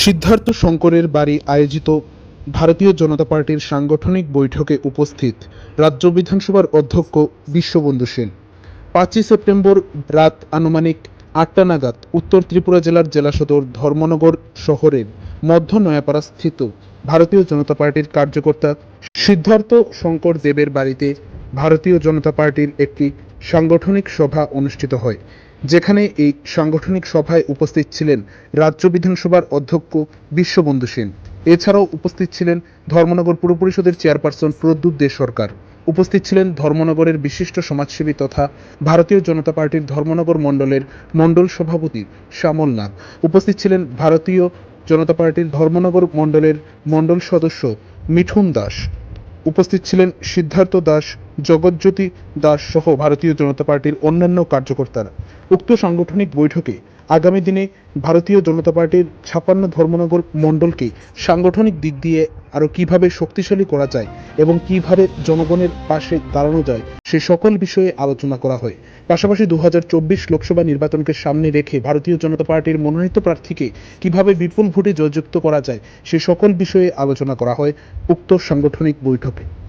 সিদ্ধার্থ শঙ্করের বাড়ি আয়োজিত ভারতীয় জনতা পার্টির সাংগঠনিক বৈঠকে উপস্থিত রাজ্য বিধানসভার অধ্যক্ষ বিশ্ববন্ধু সেন। পাঁচই সেপ্টেম্বর রাত আনুমানিক আটটা নাগাদ উত্তর ত্রিপুরা জেলার জেলা সদর ধর্মনগর শহরের মধ্য নয়াপাড়া স্থিত ভারতীয় জনতা পার্টির কার্যকর্তা সিদ্ধার্থ শঙ্কর দেবের বাড়িতে ভারতীয় জনতা পার্টির একটি সাংগঠনিক সভা অনুষ্ঠিত হয়। যেখানে এই সাংগঠনিক সভায় উপস্থিত ছিলেন রাজ্য বিধানসভার অধ্যক্ষ বিশ্ববন্ধু সেন। এছাড়াও উপস্থিত ছিলেন ধর্মনগর পুর পরিষদের চেয়ারপারসন প্রদ্যুৎ দে সরকার। উপস্থিত ছিলেন ধর্মনগরের বিশিষ্ট সমাজসেবী তথা ভারতীয় জনতা পার্টির ধর্মনগর মণ্ডলের মণ্ডল সভাপতি শ্যামল নাথ। উপস্থিত ছিলেন ভারতীয় জনতা পার্টির ধর্মনগর মণ্ডলের মণ্ডল সদস্য মিঠুন দাস। উপস্থিত ছিলেন সিদ্ধার্থ দাস জগজ্যোতি দাস সহ ভারতীয় জনতা পার্টির অন্যান্য কার্যকর্তারা। উক্ত সাংগঠনিক বৈঠকে আগামী দিনে ভারতীয় জনতা পার্টির ছাপান্ন ধর্মনগর মণ্ডলকে সাংগঠনিক দিক দিয়ে আরও কীভাবে শক্তিশালী করা যায় এবং কীভাবে জনগণের পাশে দাঁড়ানো যায়, সে সকল বিষয়ে আলোচনা করা হয়। পাশাপাশি দু হাজার চব্বিশ লোকসভা নির্বাচনকে সামনে রেখে ভারতীয় জনতা পার্টির মনোনীত প্রার্থীকে কীভাবে বিপুল ভোটে জয়যুক্ত করা যায়, সে সকল বিষয়ে আলোচনা করা হয় উক্ত সাংগঠনিক বৈঠকে।